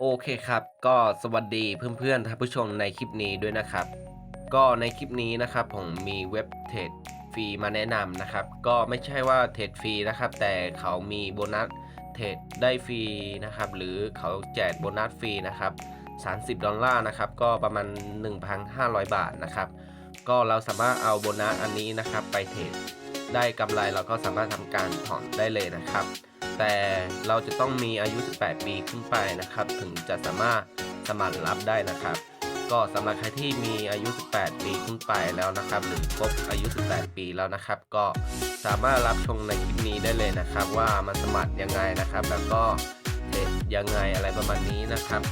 โอเคครับ ก็สวัสดีเพื่อนๆท่านผู้ชมในคลิปนี้ด้วยนะครับ ก็ในคลิปนี้นะครับผมมีเว็บเทรดฟรีมาแนะนำนะครับ ก็ไม่ใช่ว่าเทรดฟรีนะครับ แต่เขามีโบนัสเทรดได้ฟรีนะครับ หรือเขาแจกโบนัสฟรีนะครับ30 ดอลลาร์นะครับ ก็ประมาณ 1,500 บาทนะครับ ก็เราสามารถเอาโบนัสอันนี้นะครับ ไปเทรดได้กำไรเราก็สามารถทำการถอนได้เลยนะครับ แต่เราจะต้องมีอายุ 18 ปีขึ้นไปนะครับ ถึงจะสามารถสมัครรับได้นะครับ ก็สำหรับใครที่มีอายุ 18 ปีขึ้นไปแล้วนะครับ หรือครบอายุ 18 ปีแล้วนะครับ ก็สามารถรับชมในคลิปนี้ได้เลยนะครับ ว่ามันสมัครยังไงนะครับ แล้วก็เทรดยังไงอะไรประมาณนี้นะครับ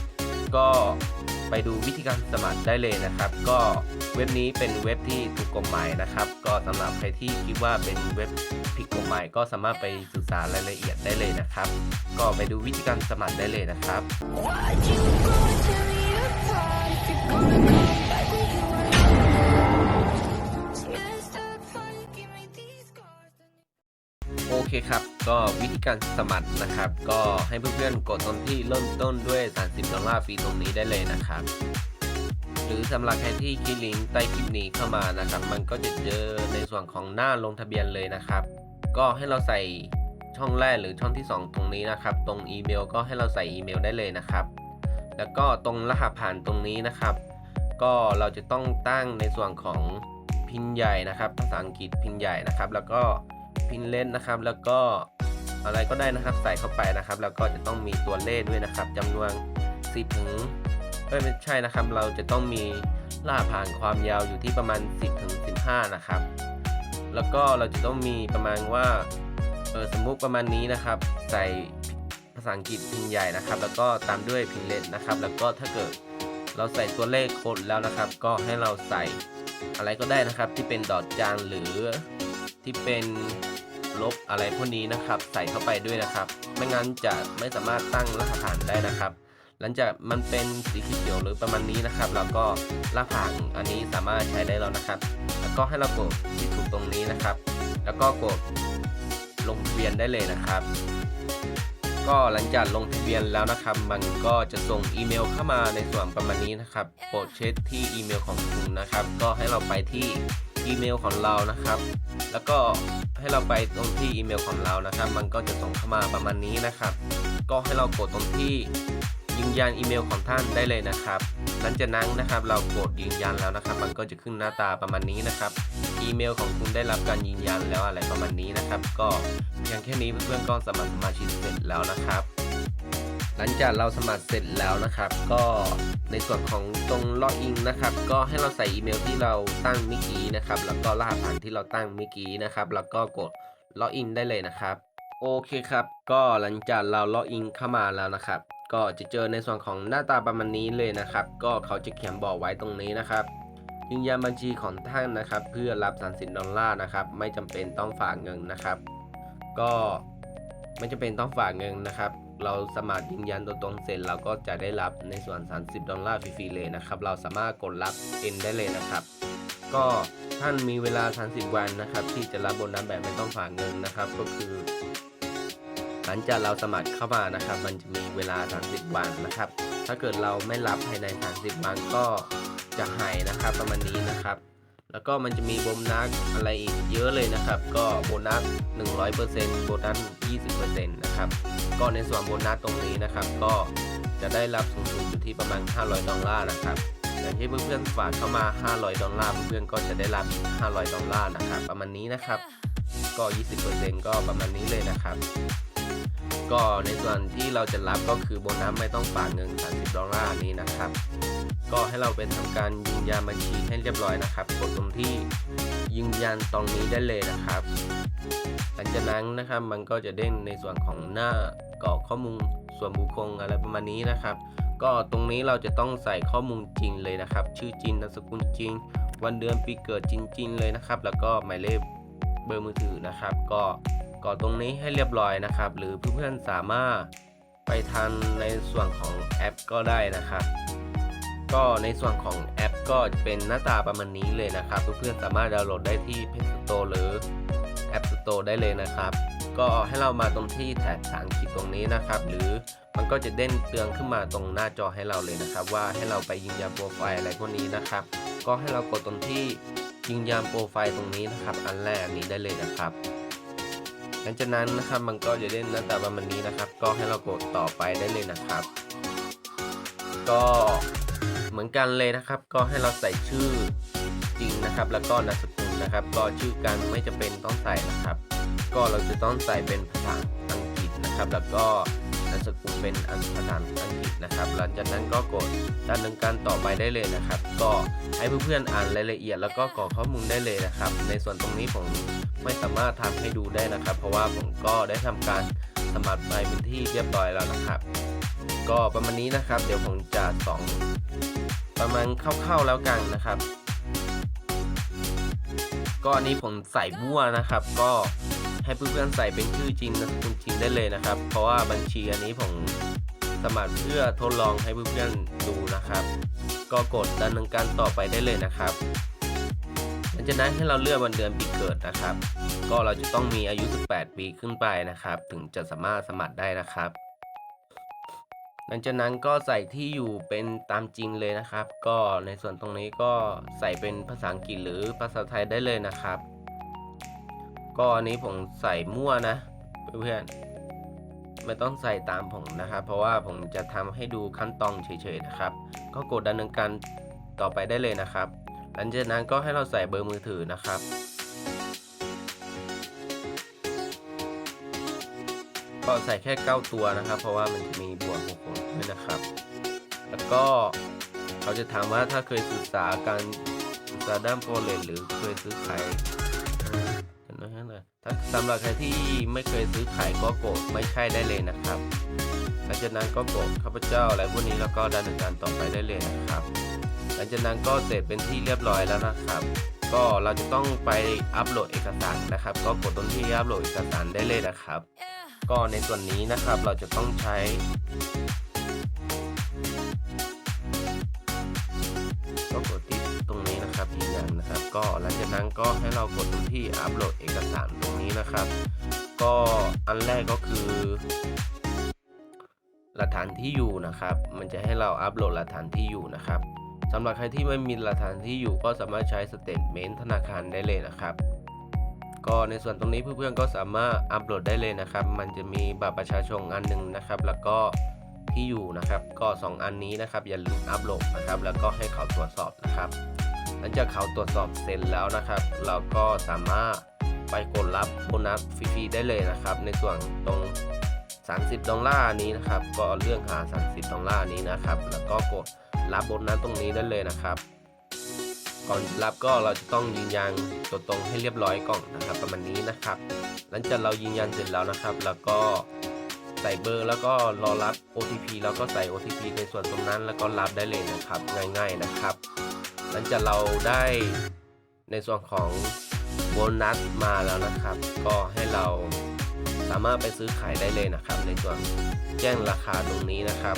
ก็ ไปดูวิธีการสมัครได้เลยนะครับ ก็เว็บนี้เป็นเว็บที่ถูกกฎหมายนะครับ ก็สำหรับใครที่คิดว่าเป็นเว็บผิดกฎหมายก็สามารถไปศึกษารายละเอียดได้เลยนะครับ ก็ไปดูวิธีการสมัครได้เลยนะครับ เคครับ ก็วิธีการสมัครนะครับ ก็ให้เพื่อนๆกดตรงที่เริ่มต้นด้วย 30 ดอลลาร์ฟรีตรงนี้ได้เลยนะครับ หรือสำหรับใครที่คลิกลิงก์ใต้คลิปนี้เข้ามานะครับ มันก็จะเจอในส่วนของหน้าลงทะเบียนเลยนะครับ ก็ให้เราใส่ช่องแรกหรือช่องที่ 2 ตรงนี้นะครับ ตรงอีเมลก็ให้เราใส่อีเมลได้เลยนะครับ แล้วก็ตรงรหัสผ่านตรงนี้นะครับ ก็เราจะต้องตั้งในส่วนของพินใหญ่นะครับ ภาษาอังกฤษพินใหญ่นะครับ แล้วก็ พินเลนนะครับ แล้วก็อะไรก็ได้นะครับ ใส่เข้าไปนะครับ แล้วก็จะต้องมีตัวเลขด้วยนะครับจำนวน10ถึงเอ้ยไม่ใช่นะครับ เราจะต้องมีล่าผ่านความยาวอยู่ที่ประมาณ 10ถึง15 นะครับ แล้วก็เราจะต้องมีประมาณว่าเออสมมุติประมาณนี้นะครับ ใส่ภาษาอังกฤษพิมพ์ใหญ่นะครับ แล้วก็ตามด้วยพิมพ์เล็กนะครับ แล้วก็ถ้าเกิดเราใส่ตัวเลขโค้ดแล้วนะครับ ก็ให้เราใส่อะไรก็ได้นะครับที่เป็นดอทจานหรือ ที่เป็นลบอะไรพวกนี้นะครับ ใส่เข้าไปด้วยนะครับ ไม่งั้นจะไม่สามารถตั้งรหัสผ่านได้นะครับ หลังจากมันเป็นสีเขียวหรือประมาณนี้นะครับแล้วก็รหัสผ่านอันนี้สามารถใช้ได้แล้วนะครับ แล้วก็ให้เรากดที่ถูกตรงนี้นะครับ แล้วก็กดลงทะเบียนได้เลยนะครับ ก็หลังจากลงทะเบียนแล้วนะครับ มันก็จะส่งอีเมลเข้ามาในส่วนประมาณนี้นะครับ โปรดเช็คที่อีเมลของคุณนะครับ ก็ให้เราไปที่ อีเมลของเรานะครับ แล้วก็ให้เราไปตรงที่อีเมลของเรานะครับ มันก็จะส่งเข้ามาประมาณนี้นะครับ ก็ให้เรากดตรงที่ยืนยันอีเมลของท่านได้เลยนะครับ หลังจากนั้นนะครับเรากดยืนยันแล้วนะครับ มันก็จะขึ้นหน้าตาประมาณนี้นะครับ อีเมลของคุณได้รับการยืนยันแล้วอะไรประมาณนี้นะครับ ก็เพียงแค่นี้เพื่อนๆก็สมัครสมาชิกเสร็จแล้วนะครับ หลังจากเราสมัครเสร็จแล้วนะครับ ก็ในส่วนของตรงล็อกอินนะครับ ก็ให้เราใส่อีเมลที่เราตั้งเมื่อกี้นะครับ แล้วก็รหัสผ่านที่เราตั้งเมื่อกี้นะครับ แล้วก็กดล็อกอินได้เลยนะครับ โอเคครับ ก็หลังจากเราล็อกอินเข้ามาแล้วนะครับ ก็จะเจอในส่วนของหน้าตาประมาณนี้เลยนะครับ ก็เขาจะเขียนบอกไว้ตรงนี้นะครับยืนยันบัญชีของท่านนะครับ เพื่อรับ30ดอลลาร์นะครับ ไม่จำเป็นต้องฝากเงินนะครับ ก็ไม่จำเป็นต้องฝากเงินนะครับ เราสมัครยืนยันตัวตนเสร็จเราก็จะได้รับในส่วน 30 ดอลลาร์ฟรีๆเลยนะครับ เราสามารถกดรับเองได้เลยนะครับ ก็ท่านมีเวลา 30 วันนะครับ ที่จะรับโบนัสแบบไม่ต้องฝากเงินนะครับ ก็คือ หลังจากเราสมัครเข้ามานะครับ มันจะมีเวลา 30 วันนะครับ ถ้าเกิดเราไม่รับภายใน 30 วันก็จะหายนะครับประมาณนี้นะครับแล้วก็มันจะมีโบนัสอะไรอีกเยอะเลยนะครับ ก็โบนัส 100%โบนัส 20%นะครับ ก็ในส่วนโบนัสตรงนี้นะครับ ก็จะได้รับสูงสุดอยู่ที่ประมาณ 500 ดอลลาร์นะครับอย่างที่เพื่อนๆฝากเข้ามา 500 ดอลลาร์เพื่อนๆก็จะได้รับอีก500 ดอลลาร์นะครับ ประมาณนี้นะครับ ก็ 20%ก็ประมาณนี้เลยนะครับก็ในส่วนที่เราจะรับก็คือโบนัสไม่ต้องฝากเงิน 30 ดอลลาร์นี้นะครับ ก็ให้เราไปทำการยืนยันบัญชีให้เรียบร้อยนะครับ กดตรงที่ยืนยันตรงนี้ได้เลยนะครับ หลังจากนั้นนะครับมันก็จะเด้งในส่วนของหน้ากรอกข้อมูลส่วนบุคคลอะไรประมาณนี้นะครับ ก็ตรงนี้เราจะต้องใส่ข้อมูลจริงเลยนะครับ ชื่อจริงนามสกุลจริง วันเดือนปีเกิดจริง ๆ เลยนะครับ แล้วก็หมายเลขเบอร์มือถือนะครับ ก็กรอกตรงนี้ให้เรียบร้อยนะครับ หรือเพื่อนๆสามารถไปทันในส่วนของแอปก็ได้นะครับ ก็ในส่วนของแอปก็เป็นหน้าตาประมาณนี้เลยนะครับ เพื่อนๆสามารถดาวน์โหลดได้ที่ Play Store หรือ App Store ได้เลยนะครับ ก็ให้เรามาตรงที่แถบสางขีดตรงนี้นะครับ หรือมันก็จะเด้นเตือนขึ้นมาตรงหน้าจอให้เราเลยนะครับ ว่าให้เราไปยืนยันโปรไฟล์อะไรพวกนี้นะครับ ก็ให้เรากดตรงที่ยืนยันโปรไฟล์ตรงนี้นะครับ อันแรกนนี้ได้เลยนะครับหลังจากนั้นนะครับมันก็จะเล่นหน้าตาประมาณนี้นะครับ ก็ให้เรากดต่อไปได้เลยนะครับ ก็ เหมือนกันเลยนะครับ ก็ให้เราใส่ชื่อจริงนะครับ แล้วก็นามสกุลนะครับ ก็ชื่อกันไม่จะเป็นต้องใส่นะครับ ก็เราจะต้องใส่เป็นภาษาอังกฤษนะครับ แล้วก็นามสกุลเป็นอันภาษาอังกฤษนะครับ หลังจากนั้นก็กดดำเนินการต่อไปได้เลยนะครับ ก็ให้เพื่อนๆอ่านรายละเอียด แล้วก็กรอกข้อมูลได้เลยนะครับ ในส่วนตรงนี้ผมไม่สามารถทำให้ดูได้นะครับ เพราะว่าผมก็ได้ทำการ สมัครไปเป็นที่เรียบร้อยแล้วนะครับ ก็ประมาณนี้นะครับ เดี๋ยวผมจะสองประมาณคร่าๆแล้วกันนะครับ ก็อันนี้ผมใส่มั่วนะครับ ก็ให้เพื่อนๆใส่เป็นชื่อจริงนามสกุลจริงได้เลยนะครับ เพราะว่าบัญชีอันนี้ผมสมัครเพื่อทดลองให้เพื่อนๆดูนะครับ ก็กดดำเนินการต่อไปได้เลยนะครับ จากนั้นให้เราเลือกวันเดือนปีเกิดนะครับ ก็เราจะต้องมีอายุ 18 ปีขึ้นไปนะครับ ถึงจะสามารถสมัครได้นะครับ หลังจากนั้นก็ใส่ที่อยู่เป็นตามจริงเลยนะครับ ก็ในส่วนตรงนี้ก็ใส่เป็นภาษาอังกฤษหรือภาษาไทยได้เลยนะครับ ก็อันนี้ผมใส่มั่วนะเพื่อนๆไม่ต้องใส่ตามผมนะครับ เพราะว่าผมจะทำให้ดูขั้นตอนเฉยๆนะครับ ก็กดดำเนินการต่อไปได้เลยนะครับ หลังจากนั้นก็ให้เราใส่เบอร์มือถือนะครับ ก็ใส่แค่ 9 ตัวนะครับ เพราะว่ามันจะมีบวกหกด้วยนะครับ แล้วก็เขาจะถามว่าถ้าเคยศึกษาการศึกษาด้านโฟเรนหรือเคยซื้อขายนไหมฮะถ้าสำหรับใครที่ไม่เคยซื้อขายก็โกดไม่ใช่ได้เลยนะครับหลังจากนั้นก็กดข้าพเจ้าอะไรพวกนี้แล้วก็ดำเนินการต่อไปได้เลยนะครับ ลังจากนั้นก็เสร็จเป็นที่เรียบร้อยแล้วนะครับ ก็เราจะต้องไปอัปโหลดเอกสารนะครับ ก็กดตรงที่อัปโหลดเอกสารได้เลยนะครับ ก็ในส่วนนี้นะครับเราจะต้องใช้ก็กดที่ตรงนี้นะครับยืนยันนะครับ ก็หลังจากนั้นก็ให้เรากดตรงที่อัปโหลดเอกสารตรงนี้นะครับ ก็อันแรกก็คือหลักฐานที่อยู่นะครับ มันจะให้เราอัปโหลดหลักฐานที่อยู่นะครับ สำหรับใครที่ไม่มีหลักฐานที่อยู่ก็สามารถใช้สเตทเมนต์ธนาคารได้เลยนะครับก็ในส่วนตรงนี้เพื่อนๆก็สามารถอัปโหลดได้เลยนะครับ มันจะมีบัตรประชาชนอันหนึ่งนะครับ แล้วก็ที่อยู่นะครับ ก็ 2 อันนี้นะครับ อย่าลืมอัปโหลดนะครับ แล้วก็ให้เขาตรวจสอบนะครับ หลังจากเขาตรวจสอบเสร็จแล้วนะครับ เราก็สามารถไปกดรับโบนัสฟรีๆได้เลยนะครับ ในส่วนตรง 30 ดอลลาร์นี้นะครับ ก็เรื่องหา 30 ดอลลาร์นี้นะครับ แล้วก็กดรับโบนัสตรงนี้ได้เลยนะครับ ก่อนรับก็เราจะต้องยืนยันตัวตรงให้เรียบร้อยก่อนนะครับ ประมาณนี้นะครับ หลังจากเรายืนยันเสร็จแล้วนะครับ แล้วก็ใส่เบอร์แล้วก็รอรับ OTP แล้วก็ใส่ OTP ในส่วนตรงนั้นแล้วก็รับได้เลยนะครับ ง่าย ๆนะครับ หลังจากเราได้ในส่วนของโบนัสมาแล้วนะครับ ก็ให้เราามารถไปซื้อขายได้เลยนะครับ ในส่วนแจ้งราคาตรงนี้นะครับ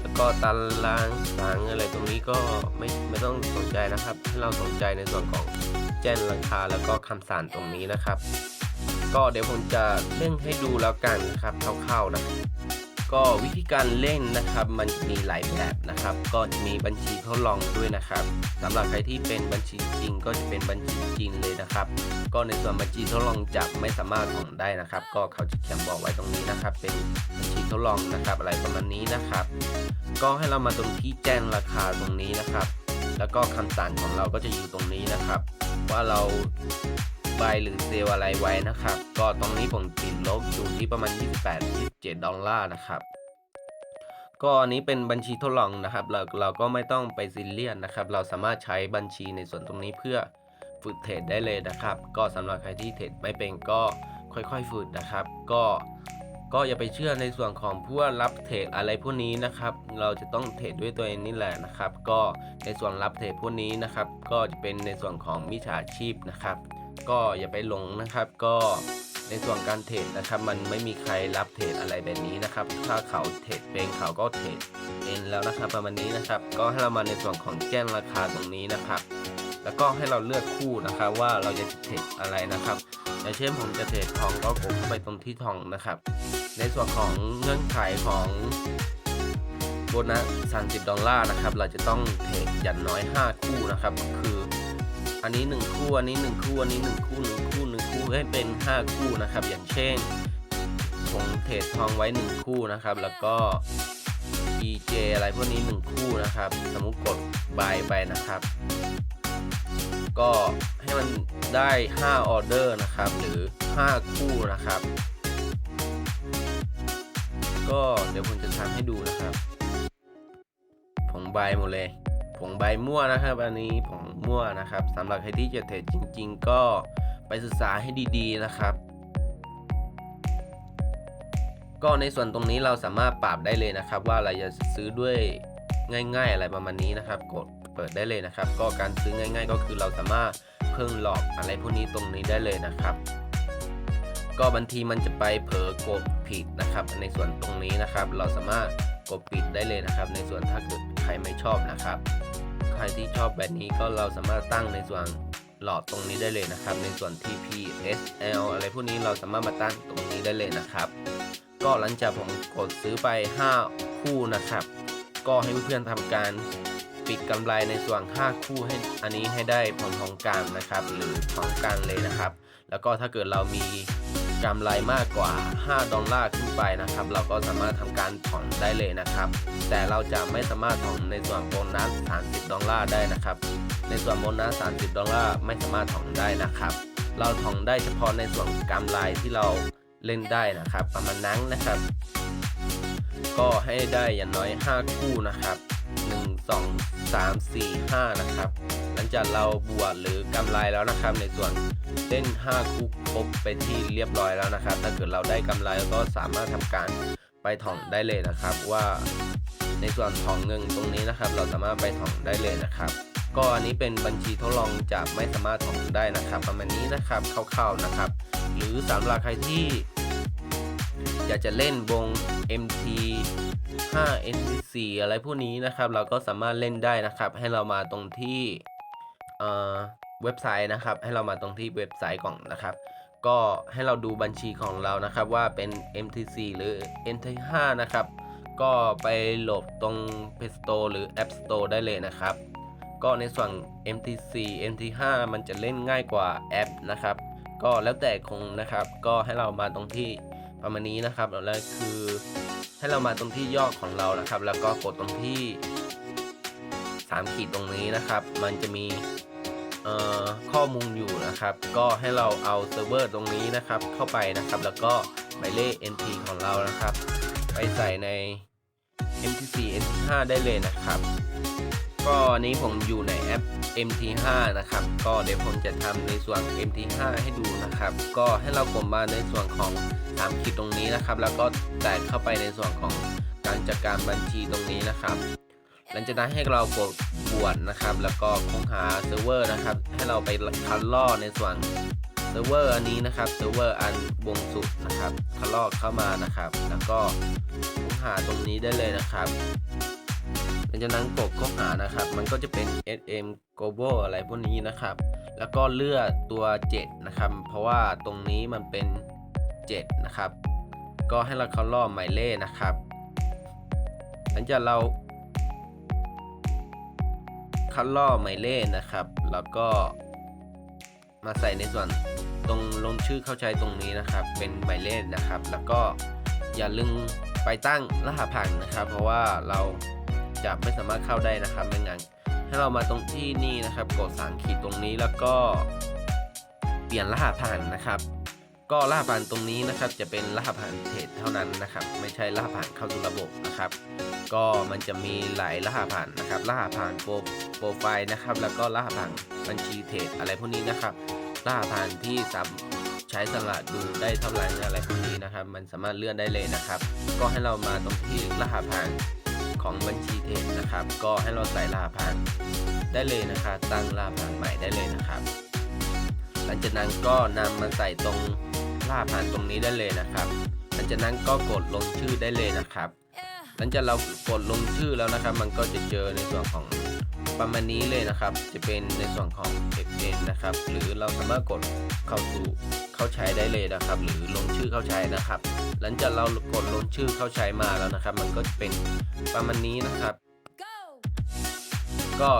แล้วก็ตารางสังอะไรตรงนี้ก็ไม่ไม่ต้องสนใจนะครับให้เราสนใจในส่วนของแจ้งราคาแล้วก็คำสั่งตรงนี้นะครับ ก็เดี๋ยวผมจะเล่งให้ดูแล้วกันครับคร่าวๆนะ ก็วิธีการเล่นนะครับ มันมีหลายแบบนะครับ ก็มีบัญชีทดลองด้วยนะครับสำหรับใครที่เป็นบัญชีจริงก็จะเป็นบัญชีจริงเลยนะครับ ก็ในส่วนบัญชีทดลองจะไม่สามารถส่งได้นะครับ ก็เขาจะเขียนบอกไว้ตรงนี้นะครับ เป็นบัญชีทดลองนะครับ อะไรประมาณนี้นะครับ ก็ให้เรามาตรงที่แจ้งราคาตรงนี้นะครับ แล้วก็คำสั่งของเราก็จะอยู่ตรงนี้นะครับ ว่าเรา บหรือเซลอะไรไว้นะครับ ก็ตรงนี้ผมติดลบอยู่ที่ประมาณ 28-27 ดอลลาร์นะครับ ก็อันนี้เป็นบัญชีทดลองนะครับ เราเราก็ไม่ต้องไปซีเรียสนะครับ เราสามารถใช้บัญชีในส่วนตรงนี้เพื่อฝึกเทรดได้เลยนะครับ ก็สำหรับใครที่เทรดไม่เป็นก็ค่อยๆฝึกนะครับ ก็ก็อย่าไปเชื่อในส่วนของผู้รับเทรดอะไรพวกนี้นะครับ เราจะต้องเทรดด้วยตัวเองนี่แหละนะครับ ก็ในส่วนรับเทรดพวกนี้นะครับ ก็จะเป็นในส่วนของมิจฉาชีพนะครับ ก็อย่าไปหลงนะครับ ก็ในส่วนการเทรดนะครับ มันไม่มีใครรับเทรดอะไรแบบนี้นะครับ ถ้าเขาเทรดเป็นเขาก็เทรดเองแล้วนะครับ ประมาณนี้นะครับ ก็ให้เรามาในส่วนของแจ้งราคาตรงนี้นะครับ แล้วก็ให้เราเลือกคู่นะครับว่าเราจะเทรดอะไรนะครับอย่างเช่นผมจะเทรดทองก็กดเข้าไปตรงที่ทองนะครับ ในส่วนของเงื่อนไขของโบนัส30 ดอลลาร์นะครับ เราจะต้องเทรดอย่างน้อย 5 คู่นะครับ คือ อันนี้ 1 คู่ อันนี้ 1 คู่ อันนี้ 1 คู่ 1 คู่ 1 คู่ให้เป็น 5 คู่นะครับ อย่างเช่นผมเทรดทองไว้ 1 คู่นะครับ แล้วก็ EJ อะไรพวกนี้ 1 คู่นะครับ สมมุติกด buy ไปนะครับ ก็ให้มันได้ 5 ออเดอร์นะครับ หรือ 5 คู่นะครับ ก็เดี๋ยวผมจะทำให้ดูนะครับผงใบหมดเลย ผงใบมั่วนะครับ อันนี้ผงมั่วนะครับสำหรับใครที่จะเทรดจริง ๆ ก็ไปศึกษาให้ดีๆนะครับ ก็ในส่วนตรงนี้เราสามารถปรับได้เลยนะครับ ว่าเราจะซื้อด้วยง่าย ๆ อะไรประมาณนี้นะครับ กดเปิดได้เลยนะครับ ก็การซื้อง่าย ๆ ก็คือเราสามารถเพิ่มหลอกอะไรพวกนี้ตรงนี้ได้เลยนะครับ ก็บางทีมันจะไปเผลอกดผิดนะครับ ในส่วนตรงนี้นะครับ เราสามารถกดปิดได้เลยนะครับ ในส่วนถ้าเกิดใครไม่ชอบนะครับ ใครที่ชอบแบบนี้ก็เราสามารถตั้งในส่วนหลอดตรงนี้ได้เลยนะครับ ในส่วน TP SL อะไรพวกนี้เราสามารถมาตั้งตรงนี้ได้เลยนะครับ ก็หลังจากผมกดซื้อไป 5 คู่นะครับ ก็ให้เพื่อนๆทำการปิดกำไรในส่วน 5 คู่ให้อันนี้ให้ได้พร้อมๆกันนะครับ หรือพร้อมกันเลยนะครับ แล้วก็ถ้าเกิดเรามี กำไรมากกว่า 5 ดอลลาร์ขึ้นไปนะครับ เราก็สามารถทำการถอนได้เลยนะครับ แต่เราจะไม่สามารถถอนในส่วนโบนัส 30 ดอลลาร์ได้นะครับ ในส่วนโบนัส 30 ดอลลาร์ไม่สามารถถอนได้นะครับ เราถอนได้เฉพาะในส่วนกำไรที่เราเล่นได้นะครับ ประมาณนั้นนะครับ ก็ให้ได้อย่างน้อย 5 คู่นะครับ 1 2 3 4 5 นะครับ หลังจากเราบวกหรือกำไรแล้วนะครับ ในส่วนเล่น 5 คู่ครบไปที่เรียบร้อยแล้วนะครับ ถ้าเกิดเราได้กำไรก็สามารถทำการไปถอนได้เลยนะครับ ว่าในส่วนของเงินตรงนี้นะครับ เราสามารถไปถอนได้เลยนะครับ ก็อันนี้เป็นบัญชีทดลองจะไม่สามารถถอนได้นะครับ ประมาณนี้นะครับคร่าวๆนะครับ หรือสำหรับใครที่อยากจะเล่นวง MT 5 NC อะไรพวกนี้นะครับ เราก็สามารถเล่นได้นะครับ ให้เรามาตรงที่ เว็บไซต์นะครับ ให้เรามาตรงที่เว็บไซต์ก่อนนะครับ ก็ให้เราดูบัญชีของเรานะครับว่าเป็น MTC หรือ MT5 นะครับ ก็ไปโหลดตรง Play Store หรือ App Store ได้เลยนะครับ ก็ในส่วน MTC MT5 มันจะเล่นง่ายกว่าแอปนะครับ ก็แล้วแต่คงนะครับ ก็ให้เรามาตรงที่ประมาณนี้นะครับแล้วคือให้เรามาตรงที่ยอดของเรานะครับ แล้วก็กดตรงที่3ขีดตรงนี้นะครับ มันจะมี ข้อมูลอยู่นะครับ ก็ให้เราเอาเซิร์ฟเวอร์ตรงนี้นะครับ เข้าไปนะครับ แล้วก็หมายเลข NT ของเรานะครับ ไปใส่ใน MTC MT5 ได้เลยนะครับ ก็อันนี้ผมอยู่ในแอป MT5 นะครับ ก็เดี๋ยวผมจะทำในส่วน MT5 ให้ดูนะครับ ก็ให้เรากดมาในส่วนของ3ขีดตรงนี้นะครับ แล้วก็แตะเข้าไปในส่วนของการจัดการบัญชีตรงนี้นะครับ หลังจากนั้นให้เรากดบวชนะครับ แล้วก็ค้นหาเซิร์ฟเวอร์นะครับ ให้เราไปคัดล่อในส่วนเซิร์ฟเวอร์อันนี้นะครับเซิร์ฟเวอร์อันบงสุดนะครับคัดล่อเข้ามานะครับ แล้วก็ค้นหาตรงนี้ได้เลยนะครับหลังจากนั้นกดค้นหานะครับ มันก็จะเป็น SM Global อะไรพวกนี้นะครับ แล้วก็เลือกตัว 7 นะครับ เพราะว่าตรงนี้มันเป็น 7 นะครับ ก็ให้เราเข้ารอหมายเลขนะครับ หลังจากเรา คัดลอกหมายเลขนะครับ แล้วก็มาใส่ในส่วนตรงลงชื่อเข้าใช้ตรงนี้นะครับ เป็นหมายเลขนะครับ แล้วก็อย่าลืมไปตั้งรหัสผ่านนะครับ เพราะว่าเราจะไม่สามารถเข้าได้นะครับไม่งั้นให้เรามาตรงที่นี่นะครับ กดสามขีดตรงนี้แล้วก็เปลี่ยนรหัสผ่านนะครับ ก็รหัสผ่านตรงนี้นะครับจะเป็นรหัสผ่านเทรดเท่านั้นนะครับ ไม่ใช่รหัสผ่านเข้าสู่ระบบนะครับ ก็มันจะมีหลายรหัสผ่านนะครับ รหัสผ่านโปรโปรไฟล์นะครับ แล้วก็รหัสผ่านบัญชีเทรดอะไรพวกนี้นะครับ รหัสผ่านที่สามใช้สำหรับดูได้เท่าไหร่อะไรพวกนี้นะครับ มันสามารถเลื่อนได้เลยนะครับ ก็ให้เรามาตรงที่รหัสผ่านของบัญชีเทรดนะครับ ก็ให้เราใส่รหัสผ่านได้เลยนะครับตั้งรหัสผ่านใหม่ได้เลยนะครับ หลังจากนั้นก็นำมาใส่ตรง รหัสผ่านตรงนี้ได้เลยนะครับหลังจากนั้นก็กดลงชื่อได้เลยนะครับหลังจากเรากดลงชื่อแล้วนะครับ มันก็จะเจอในส่วนของประมาณนี้เลยนะครับ จะเป็นในส่วนของ e x c h a n g e นะครับ หรือเราสามารถกดเข้าสู่เข้าใช้ได้เลยนะครับ หรือลงชื่อเข้าใช้นะครับ หลังจากเรากดลงชื่อเข้าใช้มาแล้วนะครับ มันก็จะเป็นประมาณนี้นะครับ Go! ก็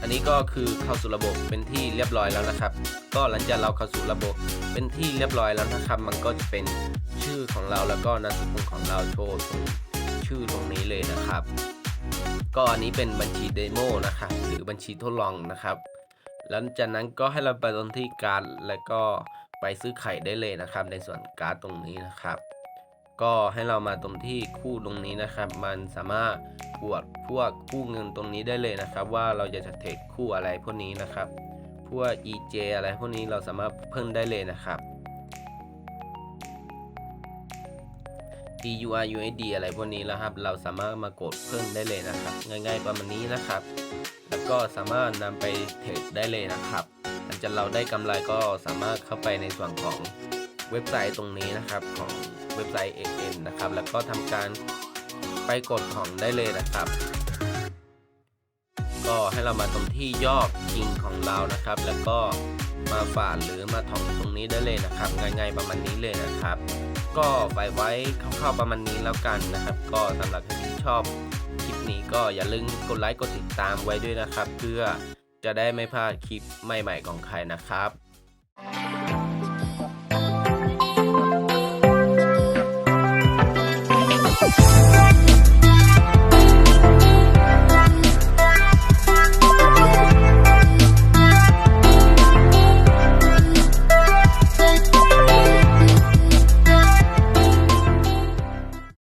อันนี้ก็คือเข้าสู่ระบบเป็นที่เรียบร้อยแล้วนะครับ ก็หลังจากเราเข้าสู่ระบบ เป็นที่เรียบร้อยแล้วนะครับ มันก็จะเป็นชื่อของเราแล้วก็นามสกุลของเราโชว์ตรงชื่อตรงนี้เลยนะครับ ก็อันนี้เป็นบัญชีเดโมนะครับ หรือบัญชีทดลองนะครับ หลังจากนั้นก็ให้เราไปตรงที่การ์ดแล้วก็ไปซื้อไข่ได้เลยนะครับ ในส่วนการ์ดตรงนี้นะครับ ก็ให้เรามาตรงที่คู่ตรงนี้นะครับ มันสามารถปวดพวกคู่เงินตรงนี้ได้เลยนะครับ ว่าเราจะจะเทรดคู่อะไรพวกนี้นะครับ พวก EJ อะไรพวกนี้เราสามารถเพิ่มได้เลยนะครับ TUR USD อะไรพวกนี้นะครับ เราสามารถมากดเพิ่มได้เลยนะครับ ง่ายๆประมาณนี้นะครับ แล้วก็สามารถนำไปเทรดได้เลยนะครับหลังจากเราได้กำไรก็สามารถเข้าไปในส่วนของเว็บไซต์ตรงนี้นะครับของเว็บไซต์ XN นะครับ แล้วก็ทำการไปกดของได้เลยนะครับ ก็ให้เรามาตรงที่ยอดยิงของเรานะครับ แล้วก็มาฝาหรือมาถองตรงนี้ได้เลยนะครับ ง่ายๆประมาณนี้เลยนะครับ ก็ไปไว้คร่าวๆประมาณนี้แล้วกันนะครับ ก็สำหรับใครที่ชอบคลิปนี้ก็อย่าลืมกดไลค์กดติดตามไว้ด้วยนะครับ เพื่อจะได้ไม่พลาดคลิปใหม่ ๆ ของใครนะครับ